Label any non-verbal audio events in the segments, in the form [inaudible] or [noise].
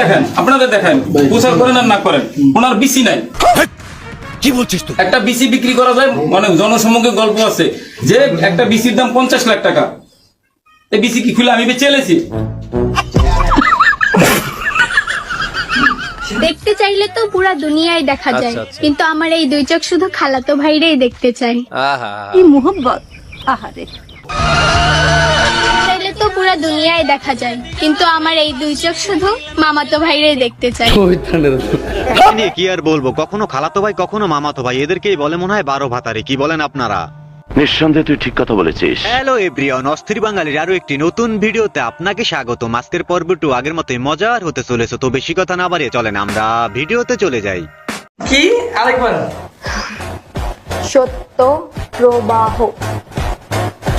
দেখেন আপনাদের দেখেন প্রচার করেন আর না করেন ওনার বিসি নাই। কি বলছিস তুই? একটা বিসি বিক্রি করা যায় মানে জনসম্মুখে গল্প আছে যে একটা বিসির দাম পঞ্চাশ লাখ টাকা। এই বিসি কি খুলে আমি বেঁচে এলেছি দেখতে চাইলে তো পুরা দুনিয়ায় দেখা যায় কিন্তু আমার এই দুই চোখ শুধু খালাতো ভাইরেই দেখতে চাই। এই মোহব্বত আহারে। পুরা দুনিয়ায় দেখা যায়। কিন্তু আমার এই দুই চোখ শুধু মামাতো ভাইরেই দেখতে চাই এ নিয়ে কি আর বলব? কখনো খালাতো ভাই কখনো মামাতো ভাই এদেরকেই বলে মনে হয় বারো ভাতারে। কি বলেন আপনারা? নিঃসন্দেহে তুই ঠিক কথা বলেছিস। হ্যালো এভরিওয়ান অস্থির বাঙালির আরও একটি নতুন ভিডিওতে আপনাকে স্বাগত আজকের পর্বটু আগের মতোই মজার হতে চলেছে তো বেশি কথা না বাড়িয়ে চলেন আমরা ভিডিওতে চলে যাই। কি? আরেকবার। সত্য প্রবাহ।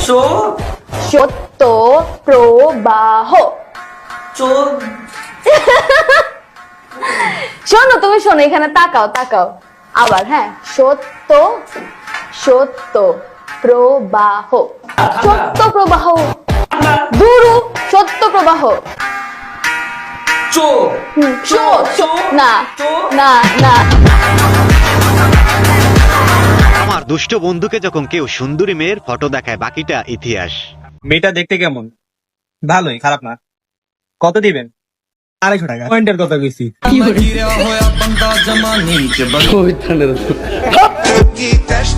সত্য প্রবাহ। চো [laughs] শোনো তুমি শোনো এখানে তাকাও তাকাও। আবার হ্যাঁ সত্য সত্য প্রবাহ। সত্য প্রবাহ। দুরু সত্য প্রবাহ। চো হুম, শো, শো, না না না। আমার দুষ্ট বন্ধুকে যখন কেউ সুন্দরী মেয়ের ফটো দেখায় বাকিটা ইতিহাস। মেয়েটা দেখতে কেমন? ভালোই খারাপ না। কত দিবেন? আড়াইশো টাকা। পয়েন্টের কথা কইছি। Igaz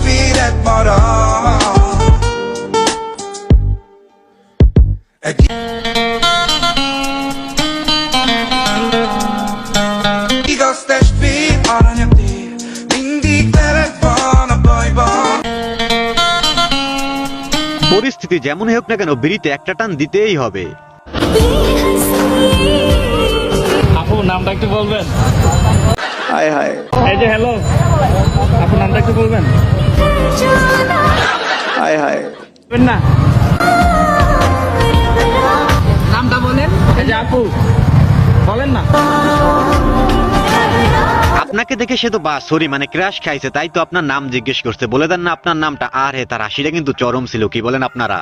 পরিস্থিতি যেমনই হোক না কেন বিড়িতে একটা টান দিতেই হবে। আপু নামটা একটু বলবেন? হায় হায়। এই যে হ্যালো আপু নামটা একটু বলবেন? হায় হায়। না? আপনাকে দেখে সে তো বা সরি মানে ক্রাশ খাইছে তাই তো আপনার নাম জিজ্ঞেস করছে। বলে দেন না আপনার নামটা আর হে তার হাসিটা কিন্তু চরম ছিল কি বলেন আপনারা?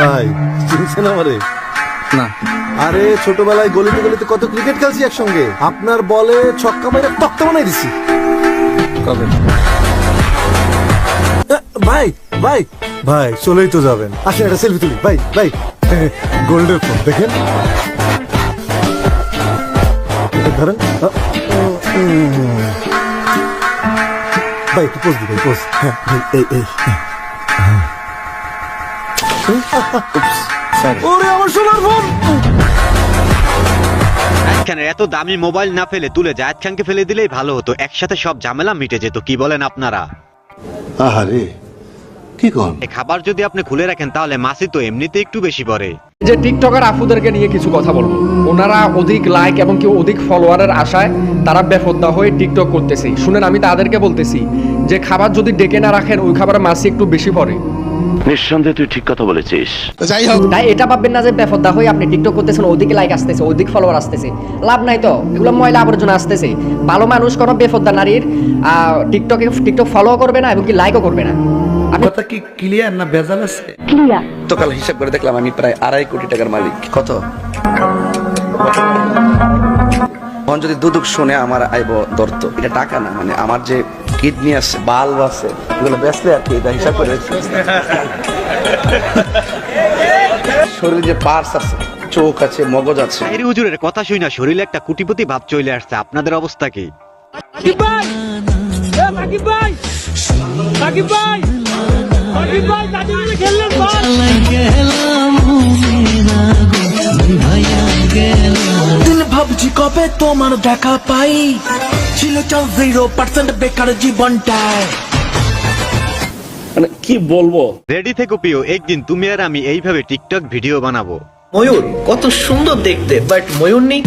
ভাই চিনছেন আমারে? না। আরে ছোটবেলায় গলিতে গলিতে কত ক্রিকেট খেলছি একসঙ্গে। আপনার বলে ছক্কা মাইরে তক্তা বানাই দিছি। কবে? ভাই ভাই ভাই চলেই তো যাবেন। আসেন একটা সেলফি তুলি। ভাই ভাই গোল্ডের ফোন দেখেন। ধরেন। ভাই একটু পোজ দিই ভাই পোজ হ্যাঁ ভাই, এই এই হ্যাঁ। ওরে আমার সোনার ফোন খানের এত দামি মোবাইল না ফেলে তুলে জায়েদ খানকে ফেলে দিলেই ভালো হতো। একসাথে সব ঝামেলা মিটে যেত কি বলেন আপনারা? আহারে কি কন? এই খাবার যদি আপনি খুলে রাখেন তাহলে মাসি তো এমনিতে একটু বেশি পড়ে যে টিকটকার আফুদেরকে নিয়ে কিছু কথা বলব। ওনারা অধিক লাইক এবং কি অধিক ফলোয়ারের আশায় তারা বেফদ্দা হয়ে টিকটক করতেছে। শুনেন আমি তাদেরকে বলতেছি যে খাবার যদি ডেকে না রাখেন ওই খাবারে মাছি একটু বেশি পড়ে। নিঃসন্দেহে তুই ঠিক কথা বলেছিস। তাই এটা ভাববেন না যে বেফদ্দা হয়ে আপনি টিকটক করতেছেন ওদিকে লাইক আসতেছে ওদিক ফলোয়ার আসতেছে। লাভ নাই তো এগুলো ময়লা আবর্জনা আসতেছে। ভালো মানুষ কোনো বেফদ্দা নারীর আহ, টিকটকে টিকটক ফলো করবে না এবং কি লাইকও করবে না। কথা কি ক্লিয়ার না ভেজাল আছে? ক্লিয়ার গতকাল হিসাব করে দেখলাম আমি প্রায় আড়াই কোটি টাকার মালিক। কত? যদি দুদুক শুনে আমার আইব দর্ত এটা টাকা না মানে আমার যে কিডনি আছে বাল্ব আছে এগুলো বেচলে আর কি এটা হিসাব করে শরীরে যে পার্স আছে চোখ আছে মগজ আছে। শাহিরি হুজুরের কথা শুই না শরীরে একটা কুটিপতি ভাব চলে আসছে আপনাদের অবস্থা কি? দিন ভাবছি কবে তোমার দেখা পাই? ছিল চাল জিরো পার্সেন্ট বেকার জীবনটায়। মানে কি বলব? রেডি থেকে পিও একদিন তুমি আর আমি এইভাবে টিকটক ভিডিও বানাবো। ময়ূর কত সুন্দর দেখতে বাট ময়ূর নেই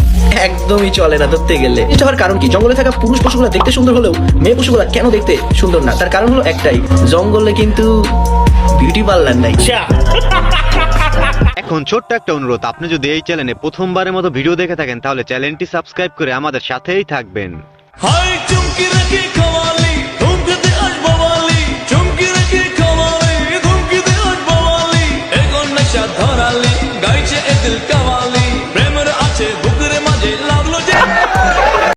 একদমই চলে না ধরতে গেলে। এটা হওয়ার কারণ কি? জঙ্গলে থাকা পুরুষ পশুগুলো দেখতে সুন্দর হলেও মেয়ে পশুগুলো কেন দেখতে সুন্দর না? তার কারণ হলো একটাই জঙ্গলে কিন্তু বিউটি পার্লার নাই। এখন ছোট্ট একটা অনুরোধ আপনি যদি এই চ্যানেলে প্রথমবারের মতো ভিডিও দেখে থাকেন তাহলে চ্যানেলটি সাবস্ক্রাইব করে আমাদের সাথেই থাকবেন। হাই চুমকি রাখি খাওয়ালে।